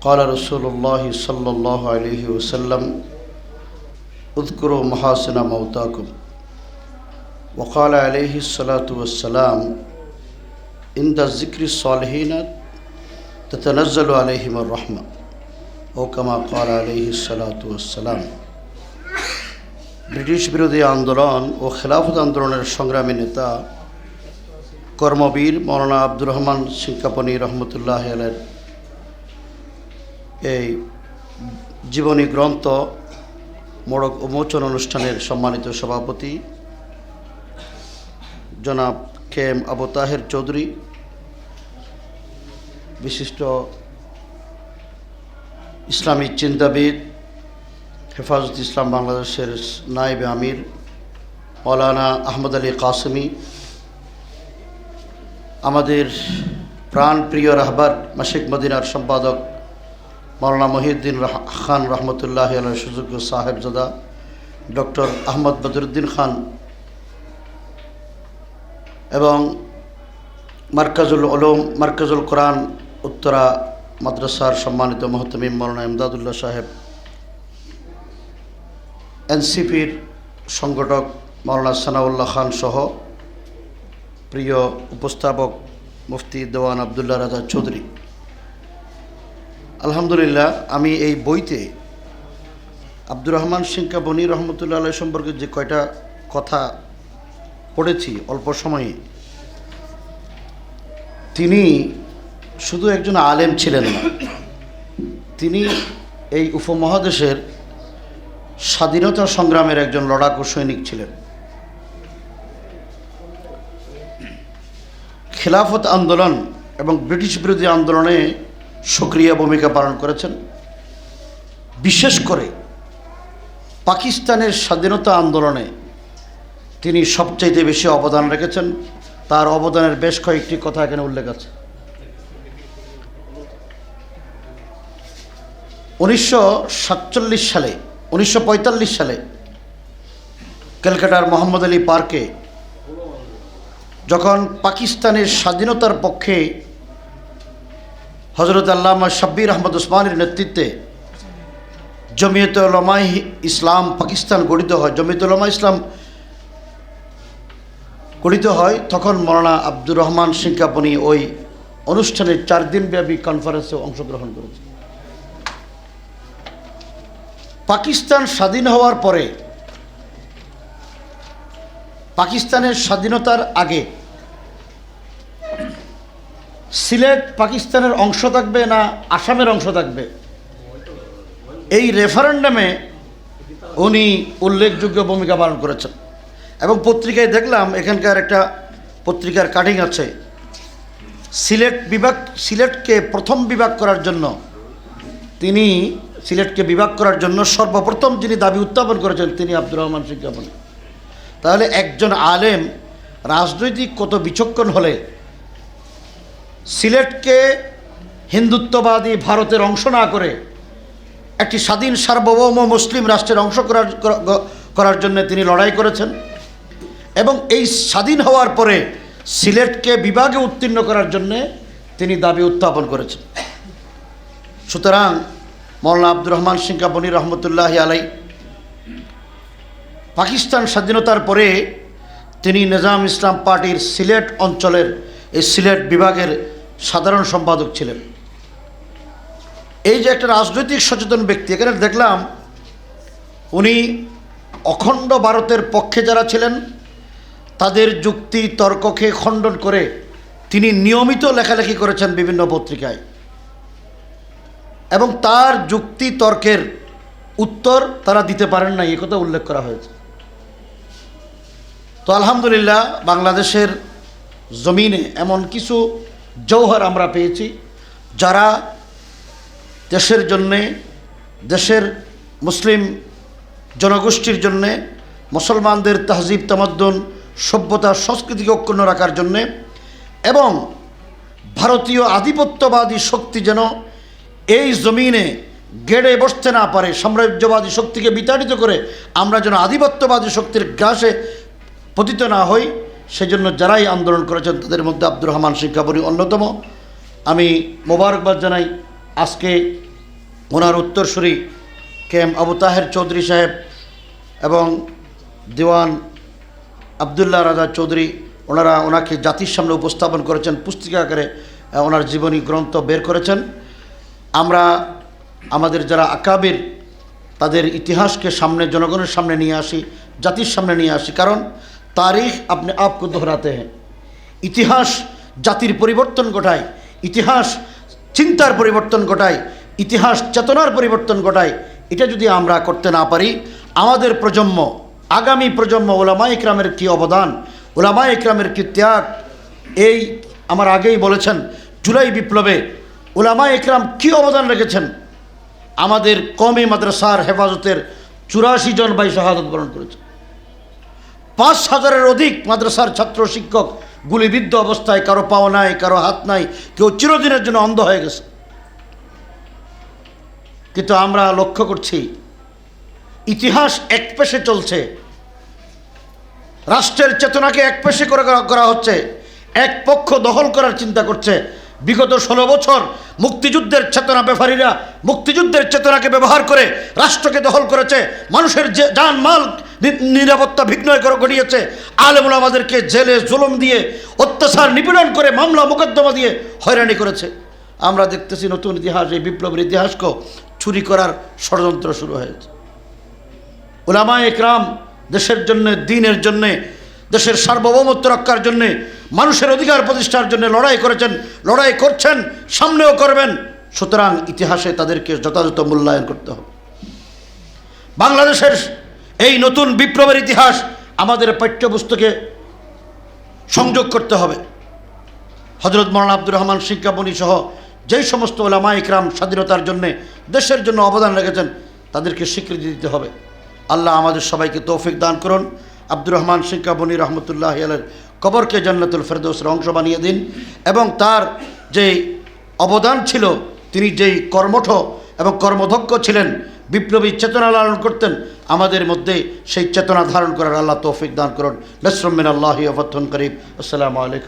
قال رسول الله صلى الله عليه وسلم اذكروا محاسن موتاكم وقال عليه الصلاة والسلام عند ذكر الصالحين تتنزل عليهم الرحمة أو كما قال عليه الصلاة والسلام British বিরোধী আন্দোলন ও খেলাফত আন্দোলনের সংগ্রামী নেতা কর্মবীর মৌলানা আব্দুর রহমান সিংকাপনি রহমতুল্লাহ আলের এই জীবনী গ্রন্থ মোড়ক উন্মোচন অনুষ্ঠানের সম্মানিত সভাপতি জনাব কে এম আবু তাহের চৌধুরী, বিশিষ্ট ইসলামী চিন্তাবিদ, হেফাজত ইসলাম বাংলাদেশের নায়েবে আমির, মৌলানা আহমদ আলী কাসমি, আমাদের প্রাণপ্রিয় রাহবার মাসিক মদিনার সম্পাদক মৌলানা মহিউদ্দিন খান রহমতুল্লাহ আল সুযোগ্য সাহেবজাদা, ডক্টর আহমদ বদরুদ্দিন খান এবং মার্কাজুল ওলম মার্কাজুল কোরআন উত্তরা মাদ্রাসার সম্মানিত মহতমিম মৌলানা ইমদাদুল্লাহ সাহেব, এনসিপির সংগঠক মৌলানা সানাউল্লাহ খান সহ প্রিয় উপস্থাপক মুফতি দেওয়ান আবদুল্লাহ রাজা চৌধুরী। আলহামদুলিল্লাহ, আমি এই বইতে আব্দুর রহমান সিংকা বনি রহমতুল্লাহ আলাই সম্পর্কে যে কয়টা কথা পড়েছি অল্প সময়ে, তিনি শুধু একজন আলেম ছিলেন না, তিনি এই উপমহাদেশের স্বাধীনতা সংগ্রামের একজন লড়াকু সৈনিক ছিলেন। খেলাফত আন্দোলন এবং ব্রিটিশ বিরোধী আন্দোলনে সক্রিয় ভূমিকা পালন করেছেন। বিশেষ করে পাকিস্তানের স্বাধীনতা আন্দোলনে তিনি সবচাইতে বেশি অবদান রেখেছেন। তার অবদানের বেশ কয়েকটি কথা এখানে উল্লেখ আছে। উনিশশো সাতচল্লিশ সালে, উনিশশো পঁয়তাল্লিশ সালে ক্যালকাটার মোহাম্মদ আলী পার্কে যখন পাকিস্তানের স্বাধীনতার পক্ষে হজরত আল্লামা শাব্বির আহমদ ওসমানের নেতৃত্বে জমিয়ত উলামাই ইসলাম পাকিস্তান গঠিত হয়। জমিয়ত উলামা ইসলাম গঠিত হয় তখন মৌলানা আব্দুর রহমান সিংকাপনি ওই অনুষ্ঠানের চার দিনব্যাপী কনফারেন্সে অংশগ্রহণ করেছে পাকিস্তান স্বাধীন হওয়ার পরে, পাকিস্তানের স্বাধীনতার আগে সিলেট পাকিস্তানের অংশ থাকবে না আসামের অংশ থাকবে? এই রেফারেন্ডামে উনি উল্লেখযোগ্য ভূমিকা পালন করেছেন। এবং পত্রিকায় দেখলাম এখানকার একটা পত্রিকার কাটিং আছে। সিলেট বিভাগ, সিলেটকে প্রথম বিভাগ করার জন্য, তিনি সিলেটকে বিভাগ করার জন্য সর্বপ্রথম যিনি দাবি উত্থাপন করেছেন, তিনি আব্দুর রহমান সিংকাপন তাহলে একজন আলেম রাজনৈতিক কত বিচক্ষণ হলে সিলেটকে হিন্দুত্ববাদী ভারতের অংশ না করে একটি স্বাধীন সার্বভৌম মুসলিম রাষ্ট্রের অংশ করার করার জন্য তিনি লড়াই করেছেন এবং এই স্বাধীন হওয়ার পরে সিলেটকে বিভাগে উত্তীর্ণ করার জন্য তিনি দাবি উত্থাপন করেছেন। সুতরাং মৌলানা আব্দুর রহমান সিংকা বনি রহমতুল্লাহ আলাই পাকিস্তান স্বাধীনতার পরে তিনি নিজাম ইসলাম পার্টির সিলেট অঞ্চলের এই সিলেট বিভাগের সাধারণ সম্পাদক ছিলেন। এই যে একটা রাজনৈতিক সচেতন ব্যক্তি, এখানে দেখলাম উনি অখণ্ড ভারতের পক্ষে যারা ছিলেন, তাদের যুক্তি, তর্ককে খণ্ডন করে তিনি নিয়মিত লেখালেখি করেছেন বিভিন্ন পত্রিকায়। এবং তার যুক্তি, তর্কের উত্তর তারা দিতে পারেন না এ কথা উল্লেখ করা হয়েছে। তো আলহামদুলিল্লাহ, বাংলাদেশের জমিনে এমন কিছু জৌহর আমরা পেয়েছি, যারা দেশের জন্যে, দেশের মুসলিম জনগোষ্ঠীর জন্যে, মুসলমানদের তাহজিব, তামাদ্দন, সভ্যতা, সংস্কৃতিকে অক্ষুণ্ণ রাখার জন্যে এবং ভারতীয় আধিপত্যবাদী শক্তি যেন এই জমিনে গেড়ে বসতে না পারে, সাম্রাজ্যবাদী শক্তিকে বিতাড়িত করে আমরা যেন আধিপত্যবাদী শক্তির গ্রাসে পতিত না হই। সেজন্য যারাই আন্দোলন করেছেন, তাদের মধ্যে আব্দুর রহমান শিক্ষাবরী অন্যতম। আমি মোবারকবাদ জানাই, আজকে ওনার উত্তরসূরি কে এম আবু তাহের চৌধুরী সাহেব এবং দিওয়ান আবদুল্লাহ রাজা চৌধুরী, ওনারা ওনাকে জাতির সামনে উপস্থাপন করেছেন, পুস্তিকা আকারে ওনার জীবনী গ্রন্থ বের করেছেন। আমরা আমাদের যারা আকাবির, তাদের ইতিহাসকে সামনে, জনগণের সামনে নিয়ে আসি, জাতির সামনে নিয়ে আসি। কারণ তারিখ আপনি আপকে দোহরাতে হ্যাঁ ইতিহাস জাতির পরিবর্তন ঘটায়, ইতিহাস চিন্তার পরিবর্তন ঘটায়, ইতিহাস চেতনার পরিবর্তন ঘটায়, এটা যদি আমরা করতে না পারি, আমাদের প্রজন্ম, আগামী প্রজন্ম ওলামা ইকরামের কী অবদান ওলামা ইকরামের কী ত্যাগ, এই আমার আগেই বলেছেন, জুলাই বিপ্লবে ওলামা ইকরাম কী অবদান রেখেছেন, আমাদের কমই মাদ্রাসার হেফাজতের চুরাশি জন ভাই শাহাদত বরণ করেছে। পাঁচ হাজারের অধিক মাদ্রাসার ছাত্র, শিক্ষক গুলিবিদ্ধ অবস্থায় কারও পাও নাই, কারও হাত নাই, কেউ চিরদিনের জন্য অন্ধ হয়ে গেছে। কিন্তু আমরা লক্ষ্য করছি, ইতিহাস এক পেশে চলছে। রাষ্ট্রের চেতনাকে এক পেশে করে করা- হচ্ছে, এক পক্ষ দখল করার চিন্তা করছে বিগত ষোলো বছর মুক্তিযুদ্ধের চেতনা ব্যাপারীরা মুক্তিযুদ্ধের চেতনাকে ব্যবহার করে রাষ্ট্রকে দখল করেছে, মানুষের যে যান মাল নিরাপত্তা বিঘ্নয় করে ঘটিয়েছে আলেমুল আমাদেরকে জেলে জুলুম দিয়ে, অত্যাচার নিপীড়ন করে, মামলা মোকদ্দমা দিয়ে হয়রানি করেছে। আমরা দেখতেছি নতুন ইতিহাস, এই বিপ্লবের ইতিহাসকেও চুরি করার ষড়যন্ত্র শুরু হয়েছে। ওলামা একরাম দেশের জন্য, দিনের জন্যে দেশের সার্বভৌমত্ব রক্ষার জন্যে, মানুষের অধিকার প্রতিষ্ঠার জন্য লড়াই করেছেন, লড়াই করছেন, সামনেও করবেন। সুতরাং ইতিহাসে তাদেরকে যথাযথ মূল্যায়ন করতে হবে। বাংলাদেশের এই নতুন বিপ্লবের ইতিহাস আমাদের পাঠ্যপুস্তকে সংযোগ করতে হবে। হজরত মৌলানা আব্দুর রহমান শিক্ষাপনী সহ যেই সমস্ত ওলামা ইকরাম স্বাধীনতার জন্যে দেশের জন্য অবদান রেখেছেন, তাদেরকে স্বীকৃতি দিতে হবে। আল্লাহ আমাদের সবাইকে তৌফিক দান করুন। আব্দুর রহমান শিক্ষাপনী রহমতুল্লাহ আলের কবরকে জান্নাতুল ফেরদৌসের অংশ বানিয়ে দিন। এবং তার যে অবদান ছিল, তিনি যেই কর্মঠ এবং কর্মদক্ষ ছিলেন, বিপ্লবী চেতনা লালন করতেন, আমাদের মধ্যে সেই চেতনা ধারণ করার আল্লাহ তৌফিক দান করুন। নসরমিন আল্লাহ ফতন করিম। আসসালামু আলাইকুম।